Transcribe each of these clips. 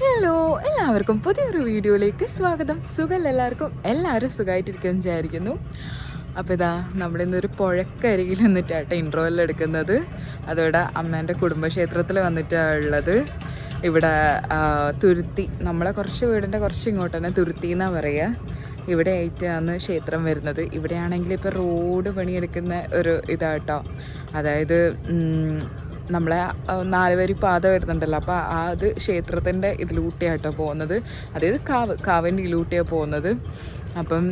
Hello എല്ലാവർക്കും പുതിയൊരു വീഡിയോയിലേക്ക് സ്വാഗതം. സുഖം എല്ലാവർക്കും? എല്ലാവരും സുഖമായിട്ടിരിക്കുമെന്ന് വിചാരിക്കുന്നു. അപ്പോൾ ഇതാ നമ്മളിന്നൊരു പുഴക്കരികിൽ നിന്നിട്ടാട്ടെ ഇൻട്രോയിൽ എടുക്കുന്നത്. അതോടെ അമ്മേന്റെ കുടുംബക്ഷേത്രത്തിൽ വന്നിട്ടാണ് ഉള്ളത്. ഇവിടെ തുരുത്തി നമ്മളെ കുറച്ച് വീടിന്റെ കുറച്ച് ഇങ്ങോട്ട് തന്നെ തുരുത്തി എന്നാണ് പറയുക ഇവിടെ ആയിട്ടാണ് ക്ഷേത്രം വരുന്നത്. ഇവിടെയാണെങ്കിൽ ഇപ്പോൾ റോഡ് പണിയെടുക്കുന്ന ഒരു ഇതാട്ടോ. അതായത് നമ്മളെ നാലുവരി നാല് വരി പാത വരുന്നുണ്ടല്ലോ. അപ്പോൾ ആ അത് ക്ഷേത്രത്തിന്റെ ഇതിലൂട്ടിയാട്ടോ പോകുന്നത്. അതായത് കാവ് കാവിന്റെ ഇതിലൂട്ടിയാണ് പോകുന്നത്. അപ്പം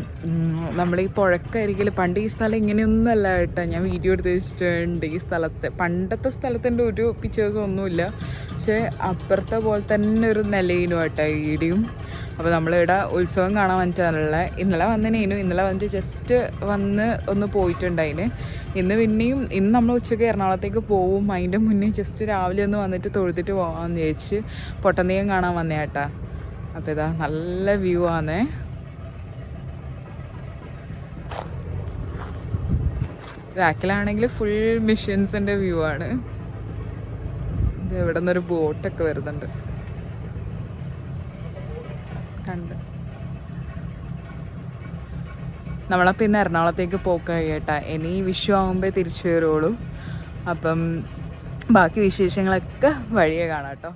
നമ്മൾ ഈ പുഴക്കരികിൽ പണ്ട് ഈ സ്ഥലം ഇങ്ങനെയൊന്നുമല്ല കേട്ടോ. ഞാൻ വീഡിയോ എടുത്ത് വെച്ചിട്ടുണ്ട് ഈ സ്ഥലത്തെ. പണ്ടത്തെ സ്ഥലത്തിന്റെ ഒരു പിക്ചേഴ്സും ഒന്നുമില്ല. പക്ഷേ അപ്പുറത്തെ പോലെ തന്നെ ഒരു നിലയിലും കേട്ടോ ഈടിയും അപ്പോൾ നമ്മളിവിടെ ഉത്സവം കാണാൻ വന്നിട്ടാണുള്ള ഇന്നലെ വന്നതിനു ഇന്നലെ വന്നിട്ട് ജസ്റ്റ് വന്ന് ഒന്ന് പോയിട്ടുണ്ടായിന് ഇന്ന് പിന്നെയും ഇന്ന് നമ്മൾ ഉച്ചയ്ക്ക് എറണാകുളത്തേക്ക് പോവും. അതിന്റെ മുന്നേ ജസ്റ്റ് രാവിലെ ഒന്ന് വന്നിട്ട് തൊഴുതിട്ട് പോകാമെന്ന് ചോദിച്ച് പൊട്ടന്തീയം കാണാൻ വന്നേട്ടാ അപ്പോൾ ഇതാ നല്ല വ്യൂ ആണേ ബാക്കിലാണെങ്കിൽ ഫുൾ മിഷൻസിന്റെ വ്യൂ ആണ്. ഇത് എവിടെ നിന്നൊരു ബോട്ടൊക്കെ വരുന്നുണ്ട്. കണ്ട്. നമ്മളപ്പോൾ ഇന്ന് എറണാകുളത്തേക്ക് കേട്ടാ. ഇനി വിഷു ആകുമ്പോൾ തിരിച്ചു വരുള്ളൂ അപ്പം ബാക്കി വിശേഷങ്ങളൊക്കെ വഴിയെ കാണാം കേട്ടോ.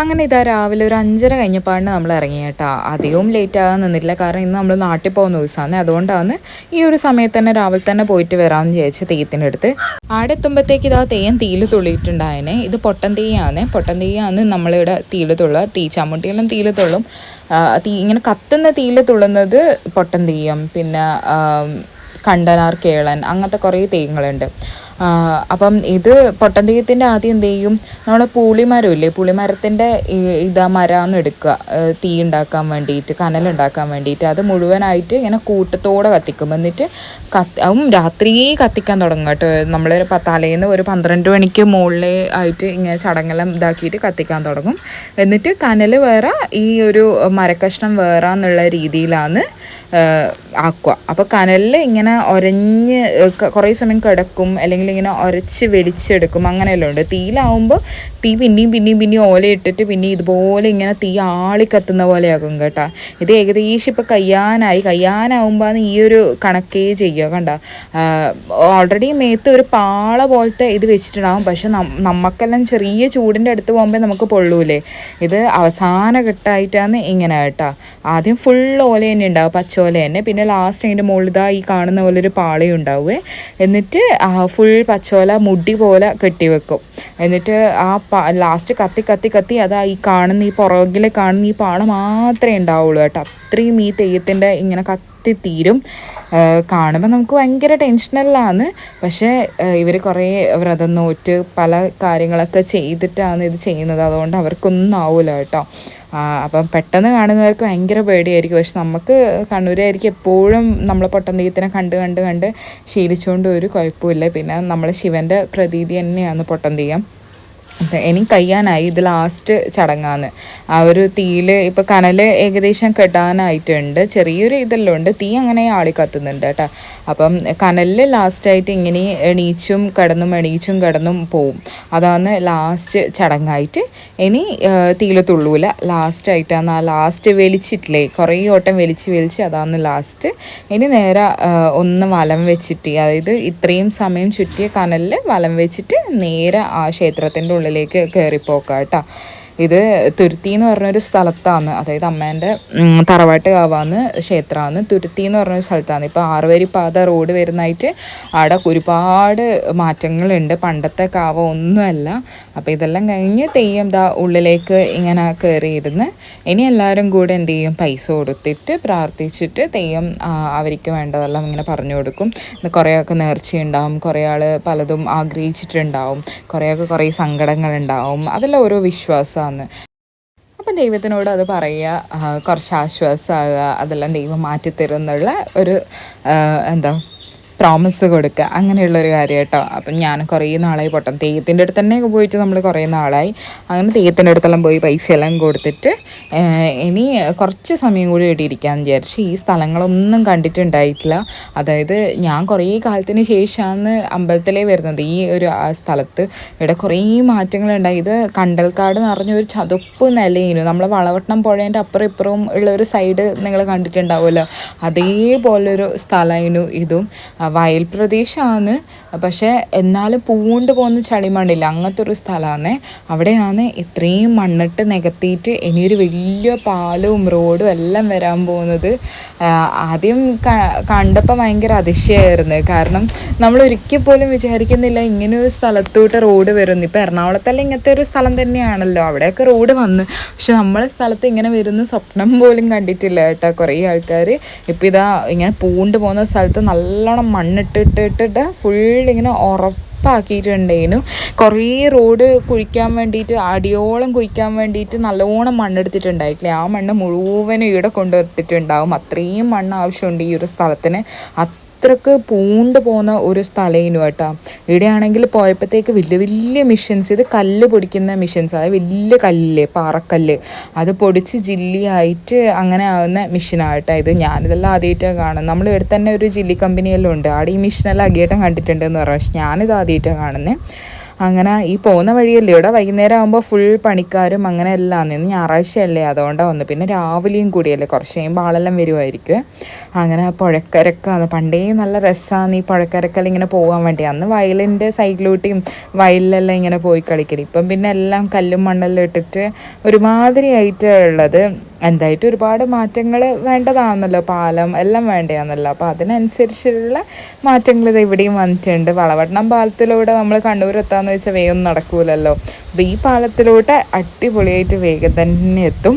അങ്ങനെ ഇതാ രാവിലെ ഒരു അഞ്ചര കഴിഞ്ഞപ്പാടിന് നമ്മൾ ഇറങ്ങി കേട്ടോ. അധികവും ലേറ്റ് ആകാൻ നിന്നിട്ടില്ല. കാരണം ഇന്ന് നമ്മൾ നാട്ടിൽ പോകുന്ന ദിവസമാണ്. അതുകൊണ്ടാണ് ഈ ഒരു സമയത്ത് തന്നെ രാവിലെ തന്നെ പോയിട്ട് വരാമെന്ന് വിചാരിച്ച് തെയ്യത്തിന്റെ അടുത്ത്. ആടെ എത്തുമ്പോഴത്തേക്ക് ഇതാ തെയ്യം തീയിൽ തുള്ളിയിട്ടുണ്ടായനെ. ഇത് പൊട്ടൻ തെയ്യാണ് പൊട്ടൻ തെയ്യാണ് നമ്മളിവിടെ തീയിൽ തുള്ളുക. തീ ചമ്മട്ടിയെല്ലാം തീയിൽ തുള്ളും. തീ ഇങ്ങനെ കത്തുന്ന തീയിൽ തുള്ളുന്നത് പൊട്ടൻ തെയ്യം പിന്നെ കണ്ടനാർ കേളൻ അങ്ങനത്തെ കുറേ തെയ്യങ്ങളുണ്ട് അപ്പം ഇത് പൊട്ടൻ ആദ്യം എന്ത് ചെയ്യും? നമ്മളെ പൂളിമരമില്ലേ? പുളിമരത്തിന്റെ ഇതാ മരാന്ന് എടുക്കുക. തീ ഉണ്ടാക്കാൻ വേണ്ടിയിട്ട് കനലുണ്ടാക്കാൻ വേണ്ടിയിട്ട്. അത് മുഴുവനായിട്ട് ഇങ്ങനെ കൂട്ടത്തോടെ കത്തിക്കും. എന്നിട്ട് കത്തി അതും രാത്രി കത്തിക്കാൻ തുടങ്ങും കേട്ടോ. നമ്മൾ തലേന്ന് ഒരു പന്ത്രണ്ട് മണിക്ക് മുകളിൽ ആയിട്ട് ഇങ്ങനെ ചടങ്ങെല്ലാം ഇതാക്കിയിട്ട് കത്തിക്കാൻ തുടങ്ങും. എന്നിട്ട് കനൽ വേറെ ഈ ഒരു മരക്കഷ്ണം വേറെ എന്നുള്ള രീതിയിലാണ് ആക്കുക. അപ്പോൾ കനലിൽ ഇങ്ങനെ ഒരഞ്ഞ് കുറേ സമയം കിടക്കും. അല്ലെങ്കിൽ ഇങ്ങനെ ഒരച്ച് വെളിച്ചെടുക്കും അങ്ങനെയെല്ലാം ഉണ്ട് തീയിലാവുമ്പോൾ തീ പിന്നെയും പിന്നെയും പിന്നെയും ഓല ഇട്ടിട്ട് പിന്നെ ഇതുപോലെ ഇങ്ങനെ തീ ആളി കത്തുന്ന പോലെയാകും കേട്ടോ. ഇത് ഏകദേശം ഇപ്പോൾ കയ്യാനായി. കയ്യാനാവുമ്പോൾ ഈ ഒരു കണക്കേ ചെയ്യുക കണ്ട. ഓൾറെഡി മേത്ത് ഒരു പാള പോലത്തെ ഇത് വെച്ചിട്ടുണ്ടാവും. പക്ഷെ നമുക്കെല്ലാം ചെറിയ ചൂടിന്റെ അടുത്ത് പോകുമ്പോൾ നമുക്ക് പൊള്ളൂലേ. ഇത് അവസാന ഘട്ടമായിട്ടാണ് ഇങ്ങനെ കേട്ടോ. ആദ്യം ഫുൾ ഓല തന്നെ ഉണ്ടാവും. പച്ചോല തന്നെ. പിന്നെ ലാസ്റ്റ് അതിന്റെ മുകളിൽ ഈ കാണുന്ന പോലെ ഒരു പാളയും ഉണ്ടാവുമേ എന്നിട്ട് ഫുൾ പച്ചോല മുടി പോലെ കെട്ടിവെക്കും. എന്നിട്ട് ആ ലാസ്റ്റ് കത്തി കത്തി കത്തി അതാ ഈ കാണുന്ന ഈ പുറകിൽ കാണുന്ന ഈ പാള മാത്രമേ ഉണ്ടാവുള്ളൂ കേട്ടോ. അത്രയും ഈ തെയ്യത്തിന്റെ ഇങ്ങനെ കത്തി തീരും. കാണുമ്പോൾ നമുക്ക് ഭയങ്കര ടെൻഷനെല്ലാമാണ് പക്ഷേ ഇവർ കുറേ വ്രതം നോറ്റ് പല കാര്യങ്ങളൊക്കെ ചെയ്തിട്ടാണ് ഇത് ചെയ്യുന്നത്. അതുകൊണ്ട് അവർക്കൊന്നും ആവില്ല കേട്ടോ. അപ്പം പെട്ടെന്ന് കാണുന്നവർക്ക് ഭയങ്കര പേടിയായിരിക്കും. പക്ഷെ നമുക്ക് കണ്ണൂരായിരിക്കും എപ്പോഴും നമ്മൾ പൊട്ടം തെയ്യത്തിനെ കണ്ട് കണ്ട് കണ്ട് ശീലിച്ചുകൊണ്ട് ഒരു കുഴപ്പമില്ല പിന്നെ നമ്മൾ ശിവന്റെ പ്രതീതി തന്നെയാണ് പൊട്ടം തെയ്യം ഇനി കഴിയാനായി ഇത് ലാസ്റ്റ് ചടങ്ങാന്ന്. ആ ഒരു തീയിൽ ഇപ്പോൾ കനൽ ഏകദേശം കെട്ടാനായിട്ടുണ്ട്. ചെറിയൊരു ഇതെല്ലാം ഉണ്ട് തീ അങ്ങനെ ആളി കത്തുന്നുണ്ട് കേട്ടോ. അപ്പം കനലിൽ ലാസ്റ്റ് ആയിട്ട് ഇങ്ങനെ എണീച്ചും കടന്നും എണീച്ചും കടന്നും പോവും. അതാണ് ലാസ്റ്റ് ചടങ്ങായിട്ട് ഇനി തീയിൽ തുള്ളൂല. ലാസ്റ്റായിട്ടാണ് ആ ലാസ്റ്റ് വലിച്ചിട്ടില്ലേ? കുറേ ഓട്ടം വലിച്ച് വലിച്ച് അതാണ് ലാസ്റ്റ് ഇനി നേരെ ഒന്ന് വലം വെച്ചിട്ട് അതായത് ഇത്രയും സമയം ചുറ്റിയ കനലിൽ വലം വെച്ചിട്ട് നേരെ ആ ക്ഷേത്രത്തിന്റെ ഉള്ളിലേക്ക് കയറിപ്പോക്കാം കേട്ടോ ഇത് തുരുത്തി എന്ന് പറഞ്ഞൊരു സ്ഥലത്താണ്. അതായത് അമ്മേന്റെ തറവാട്ട് കാവാന്ന് ക്ഷേത്രമാണ് തുരുത്തി എന്ന് പറഞ്ഞൊരു സ്ഥലത്താണ്. ഇപ്പോൾ ആറുവരി പാത റോഡ് വരുന്നതായിട്ട് അവിടെ ഒരുപാട് മാറ്റങ്ങളുണ്ട്. പണ്ടത്തെ കാവ ഒന്നുമല്ല. അപ്പോൾ ഇതെല്ലാം കഴിഞ്ഞ് തെയ്യം ദാ ഉള്ളിലേക്ക് ഇങ്ങനെ കയറിയിരുന്ന് ഇനി എല്ലാവരും കൂടെ എന്ത് ചെയ്യും? പൈസ കൊടുത്തിട്ട് പ്രാർത്ഥിച്ചിട്ട് തെയ്യം അവർക്ക് വേണ്ടതെല്ലാം ഇങ്ങനെ പറഞ്ഞു കൊടുക്കും. കുറേയൊക്കെ നേർച്ചയുണ്ടാവും. കുറേ ആൾ പലതും ആഗ്രഹിച്ചിട്ടുണ്ടാവും. കുറേയൊക്കെ കുറേ സങ്കടങ്ങളുണ്ടാവും. അതെല്ലാം ഓരോ വിശ്വാസമാണ് അപ്പം ദൈവത്തിനോട് അത് പറയുക കുറച്ച് ആശ്വാസമാകുക അതെല്ലാം ദൈവം മാറ്റിത്തരും എന്നുള്ള ഒരു എന്താ പ്രോമിസ് കൊടുക്കുക അങ്ങനെയുള്ളൊരു കാര്യം കേട്ടോ അപ്പം ഞാൻ കുറേ നാളായി പൊട്ടം. തെയ്യത്തിന്റെ അടുത്ത് തന്നെ പോയിട്ട് നമ്മൾ കുറേ നാളായി. അങ്ങനെ തെയ്യത്തിന്റെ അടുത്തെല്ലാം പോയി പൈസ എല്ലാം കൊടുത്തിട്ട് ഇനി കുറച്ച് സമയം കൂടി ഇടിയിരിക്കാമെന്ന് വിചാരിച്ചു ഈ സ്ഥലങ്ങളൊന്നും കണ്ടിട്ടുണ്ടായിട്ടില്ല. അതായത് ഞാൻ കുറേ കാലത്തിന് ശേഷമാണ് അമ്പലത്തിലേ വരുന്നത്. ഈ ഒരു സ്ഥലത്ത് ഇവിടെ കുറേ മാറ്റങ്ങളുണ്ടായി. ഇത് കണ്ടൽക്കാട് നിറഞ്ഞ ഒരു ചതുപ്പ് നിലയിനു. നമ്മൾ വളവട്ടണം പുഴേന്റെ അപ്പുറം ഇപ്പുറവും ഉള്ള ഒരു സൈഡ് നിങ്ങൾ കണ്ടിട്ടുണ്ടാവുമല്ലോ. അതേപോലൊരു സ്ഥലമായിരുന്നു ഇതും. വയൽ പ്രദേശമാണ് പക്ഷേ എന്നാലും പൂണ്ട് പോകുന്ന ചളിമണ്ണില്ല. അങ്ങനത്തെ ഒരു സ്ഥലമാണ്. അവിടെയാണ് ഇത്രയും മണ്ണിട്ട് നികത്തിയിട്ട് ഇനിയൊരു വലിയ പാലവും റോഡും എല്ലാം വരാൻ പോകുന്നത്. ആദ്യം കണ്ടപ്പോൾ ഭയങ്കര അതിശയമായിരുന്നു. കാരണം നമ്മൾ ഒരിക്കൽ പോലും വിചാരിക്കുന്നില്ല ഇങ്ങനെ ഒരു സ്ഥലത്തോട്ട് റോഡ് വരുന്നു. ഇപ്പോൾ എറണാകുളത്തല്ല ഇങ്ങനത്തെ ഒരു സ്ഥലം തന്നെയാണല്ലോ. അവിടെയൊക്കെ റോഡ് വന്ന്. പക്ഷെ നമ്മളെ സ്ഥലത്ത് ഇങ്ങനെ വരുന്ന സ്വപ്നം പോലും കണ്ടിട്ടില്ല കേട്ടോ കുറേ ആൾക്കാർ. ഇപ്പം ഇതാ ഇങ്ങനെ പൂണ്ട് പോകുന്ന സ്ഥലത്ത് നല്ലോണം മണ്ണിട്ടിട്ടിട്ടിട്ട് ഫുൾ ഇങ്ങനെ ഉറപ്പാക്കിയിട്ടുണ്ടായിരുന്നു കുറേ റോഡ് കുഴിക്കാൻ വേണ്ടിയിട്ട് അടിയോളം കുഴിക്കാൻ വേണ്ടിയിട്ട് നല്ലോണം മണ്ണെടുത്തിട്ടുണ്ടായിട്ടില്ലേ? ആ മണ്ണ് മുഴുവനും ഇവിടെ കൊണ്ടുവന്നിട്ടുണ്ടാവും അത്രയും മണ്ണ് ആവശ്യമുണ്ട് ഈ ഒരു സ്ഥലത്തിന്. അത്രയ്ക്ക് പൂണ്ട് പോകുന്ന ഒരു സ്ഥലമായിരുന്നു കേട്ടോ. ഇവിടെയാണെങ്കിൽ പോയപ്പോഴത്തേക്ക് വലിയ വലിയ മിഷൻസ് ഇത് കല്ല് പൊടിക്കുന്ന മിഷൻസ് അതായത് വലിയ കല്ല് പാറക്കല്ല്. അത് പൊടിച്ച് ജില്ലിയായിട്ട് അങ്ങനെ ആകുന്ന മിഷനാകട്ടെ ഇത്. ഞാനിതെല്ലാം ആദ്യമായിട്ടാണ് കാണുന്നത്. നമ്മൾ ഇവിടെ തന്നെ ഒരു ജില്ലി കമ്പനിയെല്ലാം ഉണ്ട്. അവിടെ ഈ മിഷനെല്ലാം ആദ്യമായിട്ടും കണ്ടിട്ടുണ്ടെന്ന് പറയാം പക്ഷെ ഞാനിത് ആദ്യമായിട്ടാണ് കാണുന്നത് അങ്ങനെ ഈ പോകുന്ന വഴിയല്ലേ? ഇവിടെ വൈകുന്നേരം ആകുമ്പോൾ ഫുൾ പണിക്കാരും അങ്ങനെ എല്ലാം നിന്ന് ഞായറാഴ്ചയല്ലേ അതുകൊണ്ടാണ് വന്നു. പിന്നെ രാവിലെയും കൂടിയല്ലേ കുറച്ച് കഴിയുമ്പോൾ ആളെല്ലാം വരുമായിരിക്കും അങ്ങനെ പുഴക്കരക്കാണ് പണ്ടേ നല്ല രസമാണ് ഈ പുഴക്കരക്കെല്ലാം ഇങ്ങനെ പോകാൻ വേണ്ടി. അന്ന് വയലിന്റെ സൈഡിലൂട്ടിയും വയലിലെല്ലാം ഇങ്ങനെ പോയി കളിക്കൽ. ഇപ്പം പിന്നെ എല്ലാം കല്ലും മണ്ണെല്ലാം ഇട്ടിട്ട് ഒരുമാതിരി ആയിട്ട് ഉള്ളത്. എന്തായിട്ട് ഒരുപാട് മാറ്റങ്ങൾ വേണ്ടതാണെന്നല്ലോ. പാലം എല്ലാം വേണ്ടതാണെന്നല്ലോ അപ്പോൾ അതിനനുസരിച്ചുള്ള മാറ്റങ്ങൾ ഇത് ഇവിടെയും വന്നിട്ടുണ്ട്. വളവട്ടണം പാലത്തിലൂടെ നമ്മൾ കണ്ണൂർ എത്താന്ന് വെച്ചാൽ വേഗം നടക്കൂലല്ലോ. അപ്പോൾ ഈ പാലത്തിലൂടെ അടിപൊളിയായിട്ട് വേഗം തന്നെ എത്തും.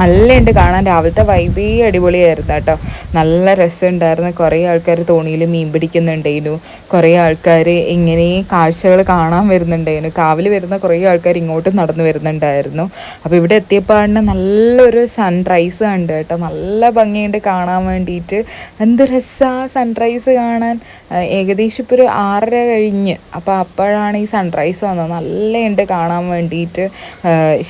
നല്ലുണ്ട് കാണാൻ രാവിലത്തെ വൈബേ അടിപൊളിയായിരുന്നു കേട്ടോ. നല്ല രസമുണ്ടായിരുന്നു. കുറേ ആൾക്കാർ തോണിയിൽ മീൻ പിടിക്കുന്നുണ്ടായിരുന്നു. കുറേ ആൾക്കാർ ഇങ്ങനെ കാഴ്ചകൾ കാണാൻ വരുന്നുണ്ടായിരുന്നു. കാവിൽ വരുന്ന കുറേ ആൾക്കാർ ഇങ്ങോട്ട് നടന്നു വരുന്നുണ്ടായിരുന്നു. അപ്പോൾ ഇവിടെ എത്തിയപ്പോഴാണ് നല്ലൊരു സൺറൈസ് കണ്ട് കേട്ടോ. നല്ല ഭംഗിയുണ്ട് കാണാൻ വേണ്ടിയിട്ട്. എന്ത് രസമാണ് സൺറൈസ് കാണാൻ. ഏകദേശം ഇപ്പോൾ ഒരു ആറര കഴിഞ്ഞ്. അപ്പോൾ അപ്പോഴാണ് ഈ സൺറൈസ് വന്നത്. നല്ലുണ്ട് കാണാൻ വേണ്ടിയിട്ട്.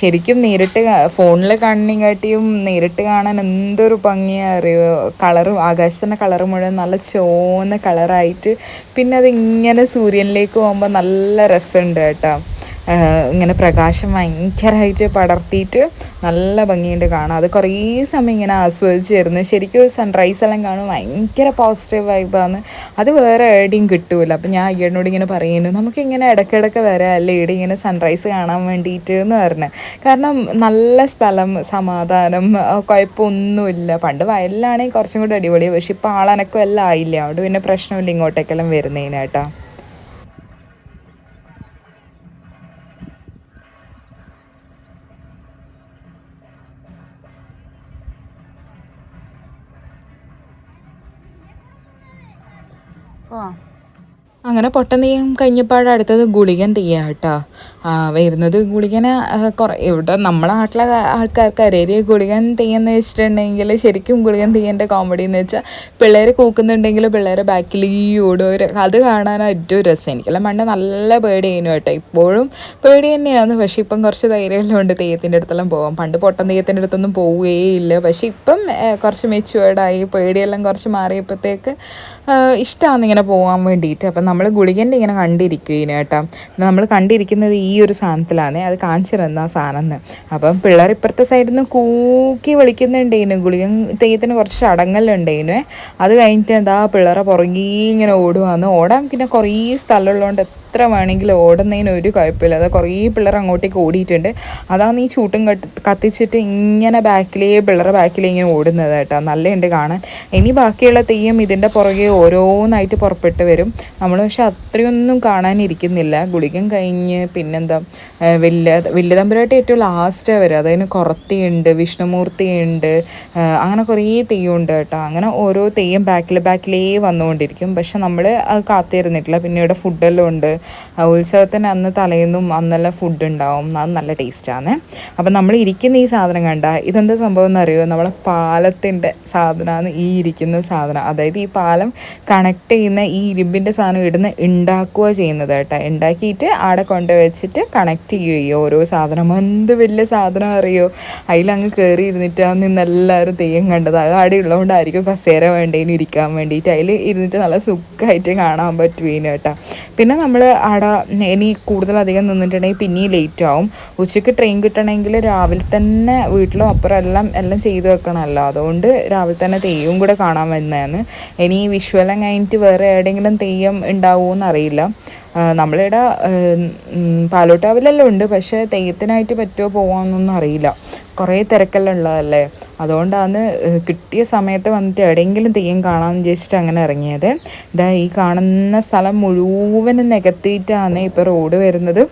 ശരിക്കും നേരിട്ട് ഫോണിൽ കാണണമെങ്കിൽ കാട്ടിയും നേരിട്ട് കാണാൻ എന്തൊരു ഭംഗിയാണ് അറിയോ? കളറും ആകാശത്തിന്റെ കളറ് മുഴുവൻ നല്ല ചോന്ന കളറായിട്ട് പിന്നെ അത് ഇങ്ങനെ സൂര്യനിലേക്ക് പോകുമ്പോൾ നല്ല രസമുണ്ട് കേട്ടോ. ഇങ്ങനെ പ്രകാശം ഭയങ്കരമായിട്ട് പടർത്തിയിട്ട് നല്ല ഭംഗിയുണ്ട് കാണാം അത് കുറേ സമയം ഇങ്ങനെ ആസ്വദിച്ചിരുന്നു ശരിക്കും സൺറൈസ് എല്ലാം കാണും ഭയങ്കര പോസിറ്റീവ് വൈബാണ് അത് വേറെ എവിടെയും കിട്ടൂല. അപ്പം ഞാൻ അയ്യനോട് ഇങ്ങനെ പറയുന്നു നമുക്കിങ്ങനെ ഇടയ്ക്കിടയ്ക്ക് വരാമല്ലേ ഇവിടെ ഇങ്ങനെ സൺറൈസ് കാണാൻ വേണ്ടിയിട്ട് എന്ന് പറഞ്ഞു. കാരണം നല്ല സ്ഥലം സമാധാനം കുഴപ്പമൊന്നുമില്ല. പണ്ട് വയലിലാണെങ്കിൽ കുറച്ചും കൂടി അടിപൊളിയാണ് പക്ഷെ ഇപ്പോൾ ആളനക്കം എല്ലാം ആയില്ല? അതുകൊണ്ട് പിന്നെ പ്രശ്നമില്ല ഇങ്ങോട്ടേക്കെല്ലാം വരുന്നതിനായിട്ടാ. അങ്ങനെ പൊട്ട നെയ്യം കഴിഞ്ഞപ്പാട് അടുത്തത് ഗുളികൻ തെയ്യം കേട്ടോ വരുന്നത് ഗുളികനെ കുറേ ഇവിടെ നമ്മളെ നാട്ടിലെ ആൾക്കാർക്ക് അറിയാം ഗുളികൻ തെയ്യെന്ന് വെച്ചിട്ടുണ്ടെങ്കിൽ ശരിക്കും ഗുളികൻ തെയ്യന്റെ കോമഡി എന്ന് വെച്ചാൽ പിള്ളേർ കൂക്കുന്നുണ്ടെങ്കിൽ പിള്ളേരെ ബാക്കിൽ ഈ ഓടുക അത് കാണാൻ ഏറ്റവും രസം. എനിക്കെല്ലാം പണ്ട് നല്ല പേടി ചെയ്യുന്നു കേട്ടോ. ഇപ്പോഴും പേടി തന്നെയാണ് പക്ഷെ ഇപ്പം കുറച്ച് ധൈര്യമെല്ലാം ഉണ്ട് തെയ്യത്തിന്റെ അടുത്തെല്ലാം പോകാം പണ്ട് പൊട്ടൻ തെയ്യത്തിന്റെ അടുത്തൊന്നും പോവുകയേ ഇല്ല. പക്ഷെ ഇപ്പം കുറച്ച് മെച്ചുവേർഡായി പേടിയെല്ലാം കുറച്ച് മാറിയപ്പോഴത്തേക്ക് ഇഷ്ടമാണ് ഇങ്ങനെ പോകാൻ വേണ്ടിയിട്ട് അപ്പം നമ്മൾ ഗുളികന്റെ ഇങ്ങനെ കണ്ടിരിക്കുകയാണ് കേട്ടോ. നമ്മൾ കണ്ടിരിക്കുന്നത് ഈ ഒരു സാധനത്തിലാണ് അത് കാണിച്ചിരുന്ന ആ സാധനം അപ്പം പിള്ളേർ ഇപ്പുറത്തെ സൈഡിൽ നിന്ന് കൂക്കി വിളിക്കുന്നുണ്ടേനു ഗുളികൻ തെയ്യത്തിന് കുറച്ച് ചടങ്ങെല്ലാം അത് കഴിഞ്ഞിട്ട് എന്താ പിള്ളേരെ പുറകെ ഇങ്ങനെ ഓടുവാന്ന്. ഓടാൻ പിന്നെ കുറേ സ്ഥലമുള്ളതുകൊണ്ട് എത്ര വേണമെങ്കിലും ഓടുന്നതിന് ഒരു കുഴപ്പമില്ല. അത് കുറേ പിള്ളേർ അങ്ങോട്ടേക്ക് ഓടിയിട്ടുണ്ട്. അതാണ് ഈ ചൂട്ടും കത്തിച്ചിട്ട് ഇങ്ങനെ ബാക്കിലേ പിള്ളേരെ ബാക്കിലേ ഇങ്ങനെ ഓടുന്നത് കേട്ടോ. നല്ലുണ്ട് കാണാൻ. ഇനി ബാക്കിയുള്ള തെയ്യം ഇതിന്റെ പുറകെ ഓരോന്നായിട്ട് പുറപ്പെട്ട് വരും. നമ്മൾ പക്ഷെ അത്രയൊന്നും കാണാനിരിക്കുന്നില്ല. ഗുളികം കഴിഞ്ഞ് പിന്നെന്താ വലിയ വലിയ ഏറ്റവും ലാസ്റ്റ് വരും അതായത് കുറത്തിയുണ്ട് വിഷ്ണുമൂർത്തിയുണ്ട് അങ്ങനെ കുറേ തെയ്യം ഉണ്ട് കേട്ടോ. അങ്ങനെ ഓരോ തെയ്യം ബാക്കിൽ ബാക്കിലേ വന്നുകൊണ്ടിരിക്കും. പക്ഷെ നമ്മൾ അത് കാത്തിരുന്നിട്ടില്ല. പിന്നെ ഇവിടെ ഫുഡെല്ലാം ഉണ്ട്. ഉത്സവത്തിന് അന്ന് തലേന്നും അന്നല്ല ഫുഡ് ഉണ്ടാവും. അത് നല്ല ടേസ്റ്റാണ് അപ്പം നമ്മൾ ഇരിക്കുന്ന ഈ സാധനം കണ്ട ഇതെന്താ സംഭവം എന്നറിയോ? നമ്മളെ പാലത്തിന്റെ സാധനമാണ് ഈ ഇരിക്കുന്ന സാധനം. അതായത് ഈ പാലം കണക്ട് ചെയ്യുന്ന ഈ ഇരുമ്പിന്റെ സാധനം ഇടുന്ന ഉണ്ടാക്കുക ചെയ്യുന്നത് കേട്ടോ. ഉണ്ടാക്കിയിട്ട് ആടെ കൊണ്ട് വെച്ചിട്ട് കണക്ട് ചെയ്യുകയോ ഓരോ സാധനം? എന്ത് വലിയ സാധനം അറിയോ? അതിലങ്ങ് കയറി ഇരുന്നിട്ടാണ് നിന്ന് എല്ലാവരും തെയ്യം കണ്ടത്. അത് ആടെ ഉള്ളതുകൊണ്ടായിരിക്കും കസേര വേണ്ടേനും ഇരിക്കാൻ വേണ്ടിയിട്ട് അതിൽ ഇരുന്നിട്ട് നല്ല സുഖമായിട്ട് കാണാൻ പറ്റുകയും കേട്ടോ. പിന്നെ നമ്മൾ ആടെ ഇനി കൂടുതലധികം നിന്നിട്ടുണ്ടെങ്കിൽ പിന്നെയും ലേറ്റ് ആവും. ഉച്ചയ്ക്ക് ട്രെയിൻ കിട്ടണമെങ്കിൽ രാവിലെ തന്നെ വീട്ടിലും അപ്പുറം എല്ലാം എല്ലാം ചെയ്തു വെക്കണമല്ലോ അതുകൊണ്ട് രാവിലെ തന്നെ തെയ്യവും കൂടെ കാണാൻ വരുന്നതാണ് ഇനി വിഷ്വലം കഴിഞ്ഞിട്ട് വേറെ എവിടെയെങ്കിലും തെയ്യം ഉണ്ടാവുമോ എന്നറിയില്ല നമ്മളിവിടെ പാലോട്ടാവിലെല്ലാം ഉണ്ട് പക്ഷേ തെയ്യത്തിനായിട്ട് പറ്റുമോ പോകാമെന്നൊന്നും അറിയില്ല. കുറേ തിരക്കെല്ലാം ഉള്ളതല്ലേ? അതുകൊണ്ടാണ് കിട്ടിയ സമയത്ത് വന്നിട്ട് എവിടെയെങ്കിലും തെയ്യം കാണാമെന്ന് വിചാരിച്ചിട്ട് അങ്ങനെ ഇറങ്ങിയത്. ഇതാ ഈ കാണുന്ന സ്ഥലം മുഴുവനും നികത്തിയിട്ടാണ് ഇപ്പോൾ റോഡ് വരുന്നത്.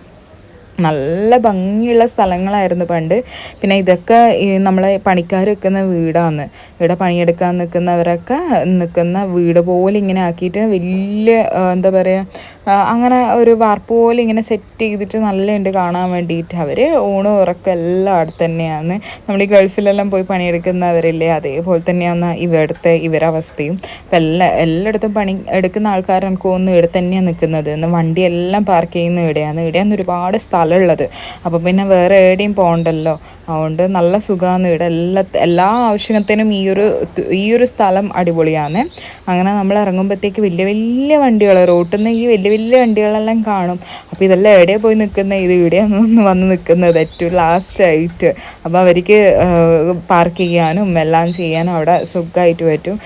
നല്ല ഭംഗിയുള്ള സ്ഥലങ്ങളായിരുന്നു പണ്ട്. പിന്നെ ഇതൊക്കെ ഈ നമ്മളെ പണിക്കാർ വെക്കുന്ന വീടാണ് ഇവിടെ പണിയെടുക്കാൻ നിൽക്കുന്നവരൊക്കെ നിൽക്കുന്ന വീട് പോലെ ഇങ്ങനെ ആക്കിയിട്ട് വലിയ എന്താ പറയുക അങ്ങനെ ഒരു വാർപ്പ് പോലെ ഇങ്ങനെ സെറ്റ് ചെയ്തിട്ട് നല്ലുണ്ട് കാണാൻ വേണ്ടിയിട്ട്. അവർ ഊണും ഉറക്കം എല്ലാം അവിടെ തന്നെയാണ്. നമ്മൾ ഈ ഗൾഫിലെല്ലാം പോയി പണിയെടുക്കുന്നവരില്ലേ അതേപോലെ തന്നെയാണ് ഇവിടുത്തെ ഇവരവസ്ഥയും. അപ്പം എല്ലാ എല്ലായിടത്തും പണി എടുക്കുന്ന ആൾക്കാർ എനിക്ക് തോന്നുന്നു ഇവിടെ തന്നെയാണ് നിൽക്കുന്നത്. വണ്ടിയെല്ലാം പാർക്ക് ചെയ്യുന്ന ഇവിടെയാണ്. ഇവിടെയാണ് ഒരുപാട് സ്ഥലം സ്ഥലമുള്ളത് അപ്പോൾ പിന്നെ വേറെ എവിടെയും പോകണ്ടല്ലോ? അതുകൊണ്ട് നല്ല സുഖമാണ് ഇവിടെ. എല്ലാ എല്ലാ ആവശ്യത്തിനും ഈ ഒരു ഈ ഒരു സ്ഥലം അടിപൊളിയാണ്. അങ്ങനെ നമ്മൾ ഇറങ്ങുമ്പോഴത്തേക്ക് വലിയ വലിയ വണ്ടികൾ റോട്ടിൽ നിന്ന് ഈ വലിയ വലിയ വണ്ടികളെല്ലാം കാണും. അപ്പോൾ ഇതെല്ലാം എവിടെ പോയി നിൽക്കുന്നത്? ഇത് ഇവിടെയാണ് വന്ന് നിൽക്കുന്നത്. ഏറ്റവും ലാസ്റ്റ് ആയിട്ട്. അപ്പോൾ അവർക്ക് പാർക്ക് ചെയ്യാനും എല്ലാം ചെയ്യാനും അവിടെ സുഖമായിട്ട് പറ്റും.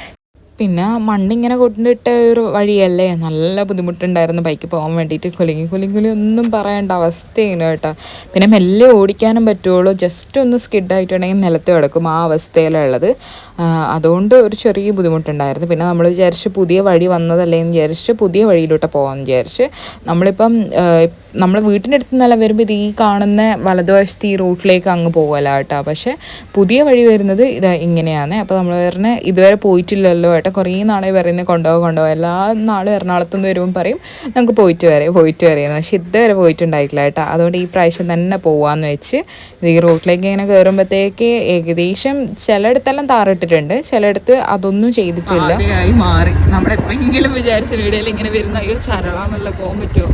പിന്നെ മണ്ണിങ്ങനെ കൊണ്ടിട്ട ഒരു വഴിയല്ലേ? നല്ല ബുദ്ധിമുട്ടുണ്ടായിരുന്നു ബൈക്ക് പോകാൻ വേണ്ടിയിട്ട്. കുലുങ്ങി കുലുങ്ങി ഒന്നും പറയേണ്ട അവസ്ഥയാണ് കേട്ടോ. പിന്നെ മെല്ലെ ഓടിക്കാനും പറ്റുള്ളൂ. ജസ്റ്റ് ഒന്ന് സ്കിഡായിട്ടുണ്ടെങ്കിൽ നിലത്ത് കിടക്കും ആ അവസ്ഥയിലുള്ളത്. അതുകൊണ്ട് ഒരു ചെറിയ ബുദ്ധിമുട്ടുണ്ടായിരുന്നു. പിന്നെ നമ്മൾ വിചാരിച്ച് പുതിയ വഴി വന്നതല്ലേ എന്ന് വിചാരിച്ച് പുതിയ വഴിയിലോട്ട് പോകാമെന്ന് വിചാരിച്ച് നമ്മളിപ്പം നമ്മൾ വീട്ടിന്റെ അടുത്ത് നിന്നെല്ലാം വരുമ്പോൾ ഇത് ഈ കാണുന്ന വലതുവശത്ത് ഈ റൂട്ടിലേക്ക് അങ്ങ് പോകുമല്ല കേട്ടോ. പക്ഷേ പുതിയ വഴി വരുന്നത് ഇത് ഇങ്ങനെയാണ്. അപ്പോൾ നമ്മൾ പറഞ്ഞ് ഇതുവരെ പോയിട്ടില്ലല്ലോ കേട്ടോ കുറേ നാളെ പറയുന്നത് കൊണ്ടുപോകാൻ കൊണ്ടുപോകാം എല്ലാ നാളും എറണാകുളത്ത് നിന്ന് വരുമ്പോൾ പറയും നമുക്ക് പോയിട്ട് വരെ പോയിട്ട് വരെയെന്ന് പക്ഷേ ഇതുവരെ പോയിട്ടുണ്ടായിട്ടില്ല കേട്ടോ അതുകൊണ്ട് ഈ പ്രാവശ്യം തന്നെ പോകാമെന്ന് വെച്ച് ഈ റൂട്ടിലേക്ക് ഇങ്ങനെ കയറുമ്പോഴത്തേക്ക് ഏകദേശം ചിലയിടത്തെല്ലാം താറിട്ടിട്ടുണ്ട്. ചിലയിടത്ത് അതൊന്നും ചെയ്തിട്ടില്ല. മാറി. നമ്മളെപ്പോഴെങ്കിലും വിചാരിച്ച വീഡിയോയിൽ ഇങ്ങനെ വരുന്ന അയ്യോ ചരളാന്നല്ല പോകാൻ പറ്റുമോ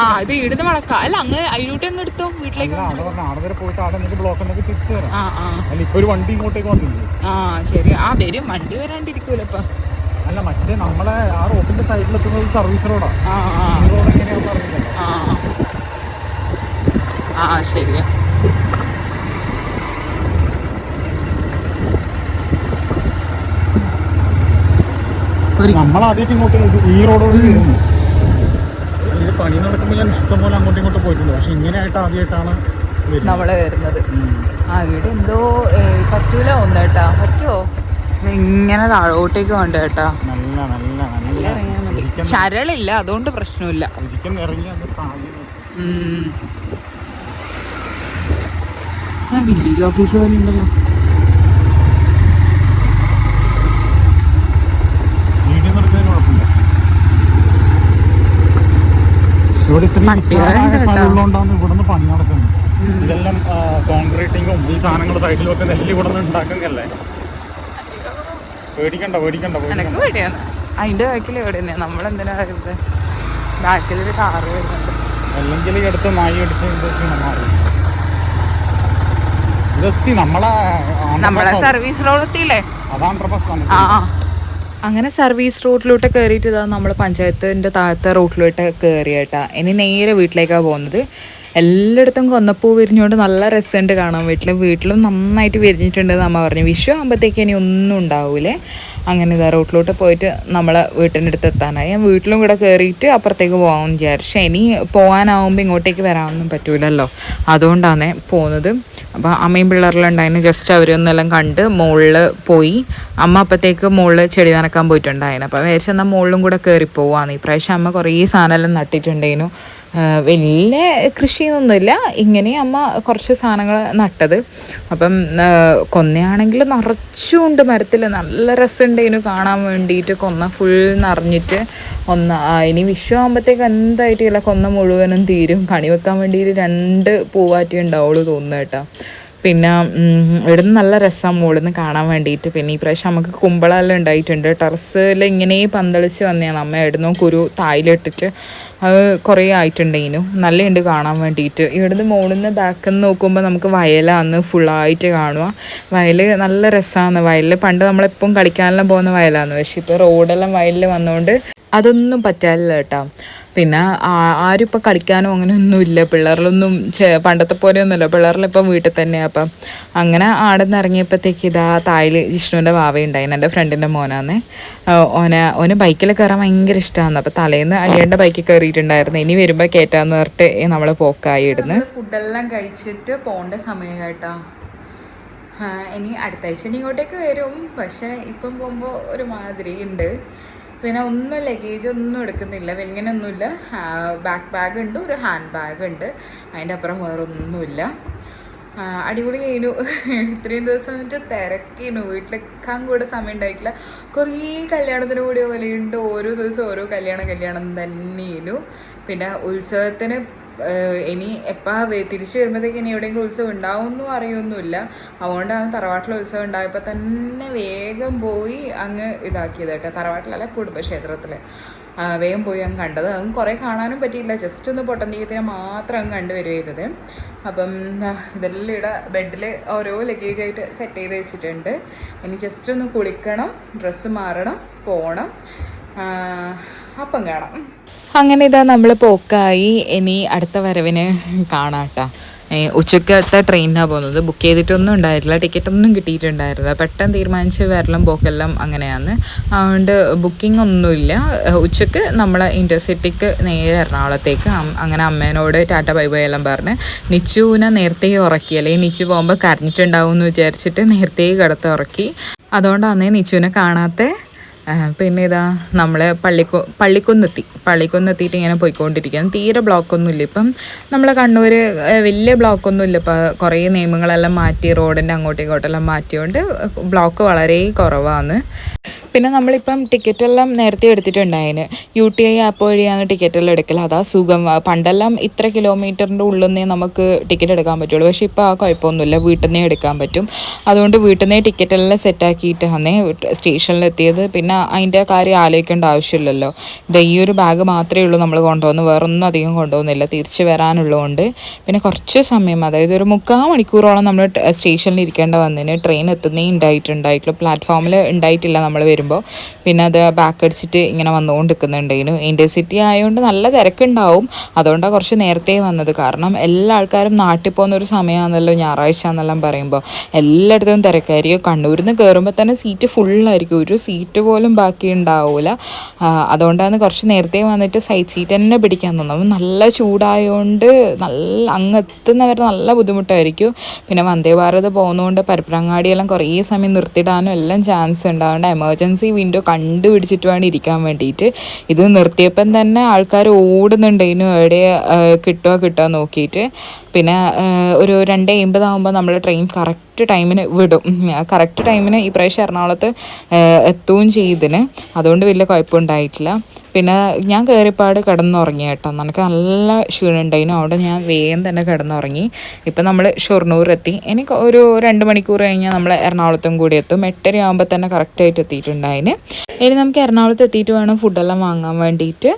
ആ ഇത് ഇടുന്ന് വളക്ക. അല്ല അങ്ങ് അതിലൂട്ട് അങ്ങ് എടുത്തോ വീട്ടിലേക്ക് ഒരു വണ്ടി ഇങ്ങോട്ടേക്ക് വന്നില്ലേ? ആ ശരി. ആ വരും. വണ്ടി വരാണ്ടിരിക്കൂലപ്പ അല്ല മറ്റേ നമ്മളെ ആ റോഡിന്റെ സൈഡിൽ എത്തുന്നത് സർവീസ് റോഡാ റോഡ് എങ്ങനെയാണെന്ന് അറിയില്ല. ആ ശരിയാ നമ്മൾ ആദ്യമായിട്ട് ഇങ്ങോട്ട് ഈ റോഡ് പണി നടക്കുമ്പോൾ ഞാൻ ഇഷ്ടംപോലെ അങ്ങോട്ടും ഇങ്ങോട്ടും പോയിട്ടുണ്ട്. പക്ഷെ ഇങ്ങനെയായിട്ട് ആദ്യമായിട്ടാണ് നമ്മളെ വരുന്നത്. ആ ഇവിടെ എന്തോ പറ്റൂല ഒന്ന് കേട്ടാ. പറ്റുമോ ഇങ്ങനെ താഴോട്ടേക്ക് വേണ്ട കേട്ടാ. നല്ല നല്ല നല്ല. ഇറങ്ങിയാൽ മതി. ചരളില്ല അതുകൊണ്ട് പ്രശ്നമില്ല. വില്ലേജ് ഓഫീസ് പോലെ ഉണ്ടല്ലോ ഇവിടെ ഇത്രയും ഇവിടുന്ന് പണി നടക്കുന്നത് ഇതെല്ലാം കോൺക്രീറ്റിങ്ങും ഈ സാധനങ്ങൾ സൈഡിലും ഒക്കെ നെല്ല് ഇവിടെ നിന്ന് ഉണ്ടാക്കുന്നല്ലേ പേടിക്കണ്ട പേടിക്കണ്ട. അതിന്റെ ബാക്കിൽ എവിടെ നമ്മളെന്തിനാ ബാക്കിൽ ഒരു കാറ് വരുന്നുണ്ട്. അല്ലെങ്കിൽ എടുത്ത് അടുത്ത് നായി അടിച്ച് ഇതെത്തി നമ്മളെ നമ്മളെ സർവീസ് റോഡ് എത്തിയില്ലേ? അതാണ് പ്രശ്നം ആ. അങ്ങനെ സർവീസ് റൂട്ടിലോട്ട് കയറിയിട്ട് ഇതാ നമ്മൾ പഞ്ചായത്തിന്റെ താഴത്തെ റൂട്ടിലോട്ട് കയറിയേട്ടാ ഇനി നേരെ വീട്ടിലേക്കാണ് പോകുന്നത്. എല്ലായിടത്തും കൊന്നപ്പൂ വിരിഞ്ഞുകൊണ്ട് നല്ല രസമുണ്ട് കാണാൻ. വീട്ടിൽ വീട്ടിലും നന്നായിട്ട് വിരിഞ്ഞിട്ടുണ്ട് അമ്മ പറഞ്ഞു. വിഷു ആകുമ്പോഴത്തേക്ക് ഇനി ഒന്നും ഉണ്ടാവൂലേ. അങ്ങനെ ഇതാ റൂട്ടിലോട്ട് പോയിട്ട് നമ്മളെ വീട്ടിന്റെ അടുത്ത് എത്താനായി. ഞാൻ വീട്ടിലും കൂടെ കയറിയിട്ട് അപ്പുറത്തേക്ക് പോകാമെന്ന് വിചാരിച്ചു. ഇനി പോകാനാവുമ്പോൾ ഇങ്ങോട്ടേക്ക് വരാനൊന്നും പറ്റൂലല്ലോ. അതുകൊണ്ടാണ് പോകുന്നത് അപ്പോൾ അമ്മയും പിള്ളേരിലുണ്ടായിരുന്നു ജസ്റ്റ് അവരൊന്നെല്ലാം കണ്ട് മുകളിൽ പോയി. അമ്മ അപ്പത്തേക്ക് മുകളിൽ ചെടി നനക്കാൻ പോയിട്ടുണ്ടായിരുന്നു അപ്പോൾ വിചാരിച്ചെന്നാൽ മുകളിലും കൂടെ കയറി പോവാന്ന് പ്രാവശ്യം അമ്മ കുറേ സാധനമെല്ലാം നട്ടിട്ടുണ്ടായിരുന്നു. വലിയ കൃഷിയൊന്നുമില്ല. ഇങ്ങനെ അമ്മ കുറച്ച് സാധനങ്ങൾ നട്ടത്. അപ്പം കൊന്നയാണെങ്കിൽ നിറച്ചുണ്ട് മരത്തിൽ. നല്ല രസമുണ്ട് ഇതിന് കാണാൻ വേണ്ടിയിട്ട്. കൊന്ന ഫുൾ നിറഞ്ഞിട്ട് ഒന്ന് ഇനി വിഷു ആകുമ്പോഴത്തേക്ക് എന്തായിട്ടില്ല കൊന്ന മുഴുവനും തീരും. കണി വെക്കാൻ വേണ്ടിയിട്ട് രണ്ട് പൂവാറ്റി ഉണ്ടാവുള്ളൂ തോന്നുന്നു കേട്ടോ. പിന്നെ ഇവിടുന്ന് നല്ല രസം മുകളിൽ നിന്ന് കാണാൻ വേണ്ടിയിട്ട് പിന്നെ ഈ പ്രാവശ്യം നമുക്ക് കുമ്പളെല്ലാം ഉണ്ടായിട്ടുണ്ട്. ടെറസ്സിൽ ഇങ്ങനെ പന്തളിച്ച് വന്നതാണ് അമ്മ എവിടുന്നോ കുരു തായിലിട്ടിട്ട് അത് കുറേ ആയിട്ടുണ്ടെങ്കിലും നല്ലയുണ്ട് കാണാൻ വേണ്ടിയിട്ട് ഇവിടുന്ന് മുകളിൽ നിന്ന് ബാക്കിൽ നിന്ന് നോക്കുമ്പോൾ നമുക്ക് വയലാന്ന് ഫുള്ളായിട്ട് കാണുക വയൽ നല്ല രസമാണ് വയലിൽ പണ്ട് നമ്മളെപ്പം കളിക്കാനെല്ലാം പോകുന്ന വയലാണ് പക്ഷേ ഇപ്പോൾ റോഡെല്ലാം വയലിൽ വന്നുകൊണ്ട് അതൊന്നും പറ്റാനില്ല കേട്ടോ. പിന്നെ ആരും ഇപ്പം കളിക്കാനോ അങ്ങനെ ഒന്നുമില്ല പിള്ളേരിലൊന്നും പണ്ടത്തെ പോലെ ഒന്നുമില്ല പിള്ളേരിലിപ്പം വീട്ടിൽ തന്നെ അപ്പം അങ്ങനെ ആടെ നിന്ന് ഇറങ്ങിയപ്പോഴത്തേക്ക് ഇതാ തായിൽ ജിഷ്ണുവിന്റെ വാവയുണ്ടായിരുന്നു എന്റെ ഫ്രണ്ടിന്റെ മോനാന്ന്. ഓന ഓന് ബൈക്കിൽ കയറാൻ ഭയങ്കര ഇഷ്ടമാണ് അപ്പോൾ തലേന്ന് അയ്യന്റെ ബൈക്കിൽ കയറിയിട്ടുണ്ടായിരുന്നു. ഇനി വരുമ്പോൾ കയറ്റാന്ന് പറഞ്ഞിട്ട് നമ്മൾ പോക്കായി ഇടുന്നു ഫുഡെല്ലാം കഴിച്ചിട്ട് പോകേണ്ട സമയം കേട്ടോ. ഇനി അടുത്ത ആഴ്ച ഇനി ഇങ്ങോട്ടേക്ക് വരും. പക്ഷേ ഇപ്പം പോകുമ്പോൾ ഒരു മാതിരി ഉണ്ട്. പിന്നെ ഒന്നും ലഗേജ് ഒന്നും എടുക്കുന്നില്ല. വെളിങ്ങനൊന്നുമില്ല ബാക്ക് ബാഗ് ഉണ്ട് ഒരു ഹാൻഡ് ബാഗ് ഉണ്ട്. അതിന്റെ അപ്പുറം വേറെ ഒന്നുമില്ല അടിപൊളി കഴിഞ്ഞു. ഇത്രയും ദിവസം എന്നിട്ട് തിരക്കിനു. വീട്ടിലെക്കാൻ കൂടെ സമയം ഉണ്ടായിട്ടില്ല. കുറേ കല്യാണത്തിന് കൂടിയ പോലെയുണ്ട്. ഓരോ ദിവസം ഓരോ കല്യാണം കല്യാണം തന്നെയായിരുന്നു പിന്നെ ഉത്സവത്തിന് ഇനി എപ്പാ തിരിച്ചു വരുമ്പോഴത്തേക്ക് ഇനി എവിടെയെങ്കിലും ഉത്സവം ഉണ്ടാവുമെന്നും അറിയൊന്നുമില്ല. അതുകൊണ്ടാണ് തറവാട്ടിൽ ഉത്സവം ഉണ്ടായപ്പോൾ തന്നെ വേഗം പോയി അങ്ങ് ഇതാക്കിയത് കേട്ടോ തറവാട്ടിലല്ല കുടുംബക്ഷേത്രത്തിൽ വേഗം പോയി അങ്ങ് കണ്ടത്. അങ്ങ് കുറേ കാണാനും പറ്റിയില്ല. ജസ്റ്റ് ഒന്ന് പൊട്ടന്തീയത്തിനെ മാത്രം അങ്ങ് കണ്ടുവരിക അപ്പം ഇതെല്ലാം ഇവിടെ ബെഡിൽ ഓരോ ലഗേജ് ആയിട്ട് സെറ്റ് ചെയ്ത് വെച്ചിട്ടുണ്ട്. ഇനി ജസ്റ്റ് ഒന്ന് കുളിക്കണം ഡ്രസ്സ് മാറണം പോകണം അപ്പം കാണാം. അങ്ങനെ ഇതാ നമ്മൾ പോക്കായി. ഇനി അടുത്ത വരവിന് കാണാട്ടോ. ഉച്ചക്കത്തെ ട്രെയിനിനാണ് പോകുന്നത്. ബുക്ക് ചെയ്തിട്ടൊന്നും ഉണ്ടായിട്ടില്ല. ടിക്കറ്റ് ഒന്നും കിട്ടിയിട്ടുണ്ടായിരുന്നില്ല. പെട്ടെന്ന് തീരുമാനിച്ച് വരലും പോക്കെല്ലാം അങ്ങനെയാണ്. അതുകൊണ്ട് ബുക്കിംഗ് ഒന്നുമില്ല ഉച്ചയ്ക്ക് നമ്മൾ ഇന്റർസിറ്റിക്ക് നേരെ എറണാകുളത്തേക്ക് അങ്ങനെ അമ്മേനോട് ടാറ്റ ബൈ ബൈ എല്ലാം പറഞ്ഞ് നിച്ചുവിനെ നേരത്തെ ഉറക്കി അല്ലെങ്കിൽ നിച്ചു പോകുമ്പോൾ കരഞ്ഞിട്ടുണ്ടാവും എന്ന് വിചാരിച്ചിട്ട് നേരത്തെ കിടത്ത് ഉറക്കി അതുകൊണ്ടാണ് നിച്ചുവിനെ കാണാത്ത. പിന്നെ ഇതാ നമ്മൾ പള്ളിക്കു പള്ളിക്കുന്നെത്തി. പള്ളിക്കുന്നെത്തിയിട്ട് ഇങ്ങനെ പോയിക്കൊണ്ടിരിക്കുകയാണ്. തീരെ ബ്ലോക്കൊന്നും ഇല്ല ഇപ്പം നമ്മളെ കണ്ണൂർ വലിയ ബ്ലോക്കൊന്നും ഇല്ല ഇപ്പം കുറേ നിയമങ്ങളെല്ലാം മാറ്റി റോഡിന്റെ അങ്ങോട്ടും ഇങ്ങോട്ടെല്ലാം മാറ്റിയോണ്ട് ബ്ലോക്ക് വളരെ കുറവാണ്. പിന്നെ നമ്മളിപ്പം ടിക്കറ്റെല്ലാം നേരത്തെ എടുത്തിട്ടുണ്ടായിന്. യു ടി ഐ ആപ്പ് വഴിയാണ് ടിക്കറ്റെല്ലാം എടുക്കൽ അതാ സുഖം. പണ്ടെല്ലാം ഇത്ര കിലോമീറ്ററിന്റെ ഉള്ളിൽ നിന്നേ നമുക്ക് ടിക്കറ്റ് എടുക്കാൻ പറ്റുള്ളൂ. പക്ഷേ ഇപ്പോൾ ആ കുഴപ്പമൊന്നുമില്ല. വീട്ടിൽ നിന്നേ എടുക്കാൻ പറ്റും. അതുകൊണ്ട് വീട്ടിൽ നിന്നേ ടിക്കറ്റെല്ലാം സെറ്റാക്കിയിട്ടാണ് സ്റ്റേഷനിലെത്തിയത്. പിന്നെ അതിന്റെ കാര്യം ആലോചിക്കേണ്ട ആവശ്യമില്ലല്ലോ. ഇത് ഈ ഒരു ബാഗ് മാത്രമേ ഉള്ളൂ നമ്മൾ കൊണ്ടുപോകുന്നു വേറൊന്നും അധികം കൊണ്ടുപോകുന്നില്ല തിരിച്ച് വരാനുള്ളതുകൊണ്ട്. പിന്നെ കുറച്ച് സമയം അതായത് ഒരു മുക്കാൽ മണിക്കൂറോളം നമ്മൾ സ്റ്റേഷനിൽ ഇരിക്കേണ്ട വന്നതിന് ട്രെയിൻ എത്തുന്നേ ഉണ്ടായിട്ടുണ്ടായിട്ടുള്ളൂ. പ്ലാറ്റ്ഫോമിൽ ഉണ്ടായിട്ടില്ല നമ്മൾ വരുമ്പോൾ. പിന്നെ അത് ബാക്ക് അടിച്ചിട്ട് ഇങ്ങനെ വന്നുകൊണ്ട് ഇൻഡർസിറ്റി ആയതുകൊണ്ട് നല്ല തിരക്കുണ്ടാവും. അതുകൊണ്ടാണ് കുറച്ച് നേരത്തെ വന്നത്. കാരണം എല്ലാ ആൾക്കാരും നാട്ടിൽ പോകുന്ന ഒരു സമയമാണല്ലോ ഞായറാഴ്ച എന്നെല്ലാം പറയുമ്പോൾ. എല്ലായിടത്തും തിരക്കായിരിക്കും. കണ്ണൂരിൽ നിന്ന് കയറുമ്പോൾ തന്നെ സീറ്റ് ഫുള്ളായിരിക്കും ഒരു സീറ്റ് പോലും ബാക്കി ഉണ്ടാവില്ല അതുകൊണ്ടാണ് കുറച്ച് നേരത്തെ വന്നിട്ട് സൈഡ് സീറ്റ് തന്നെ പിടിക്കാൻ തോന്നും നല്ല ചൂടായതുകൊണ്ട് നല്ല അങ്ങ് എത്തുന്നവരെ നല്ല ബുദ്ധിമുട്ടായിരിക്കും. പിന്നെ വന്ദേ ഭാരത് പോകുന്നതുകൊണ്ട് പരപ്പരങ്ങാടിയെല്ലാം കുറേ സമയം നിർത്തിയിടാനും എല്ലാം ചാൻസ് ഉണ്ട്. അതുകൊണ്ട് എമർജൻസി വിൻഡോ കണ്ടുപിടിച്ചിട്ട് വേണം ഇരിക്കാൻ വേണ്ടിയിട്ട്. ഇത് നിർത്തിയപ്പം തന്നെ ആൾക്കാർ ഓടുന്നുണ്ട്. ഇതിന് എവിടെ കിട്ടുക കിട്ടുക നോക്കിയിട്ട്. പിന്നെ ഒരു രണ്ട് എൺപതാകുമ്പോൾ നമ്മൾ ട്രെയിൻ കറക്റ്റ് ടൈമിന് വിടും. കറക്റ്റ് ടൈമിന് ഈ പ്രാവശ്യം എറണാകുളത്ത് എത്തുകയും ചെയ്തിന് അതുകൊണ്ട് വലിയ കുഴപ്പമുണ്ടായിട്ടില്ല. പിന്നെ ഞാൻ കയറിപ്പാട് കിടന്നുറങ്ങി കേട്ടോ. നമുക്ക് നല്ല ക്ഷീണുണ്ടായിരുന്നു അവിടെ ഞാൻ വേഗം തന്നെ കിടന്നുറങ്ങി. ഇപ്പം നമ്മൾ ഷൊർണൂർ എത്തി എനിക്ക് ഒരു രണ്ട് മണിക്കൂർ കഴിഞ്ഞാൽ നമ്മൾ എറണാകുളത്തും കൂടി എത്തും. എട്ടര ആകുമ്പോൾ തന്നെ കറക്റ്റായിട്ട് എത്തിയിട്ടുണ്ടായിന് ഇനി നമുക്ക് എറണാകുളത്ത് എത്തിയിട്ട് വേണം ഫുഡെല്ലാം വാങ്ങാൻ വേണ്ടിയിട്ട്.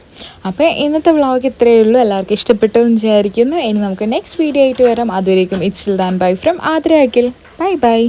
അപ്പോൾ ഇന്നത്തെ വ്ളോഗ് ഇത്രയേ ഉള്ളൂ. എല്ലാവർക്കും ഇഷ്ടപ്പെട്ടു വിചാരിക്കുന്നു. ഇനി നമുക്ക് നെക്സ്റ്റ് വീഡിയോ ആയിട്ട് വരാം. അതുവരേക്കും it's done bye from Aadra bye bye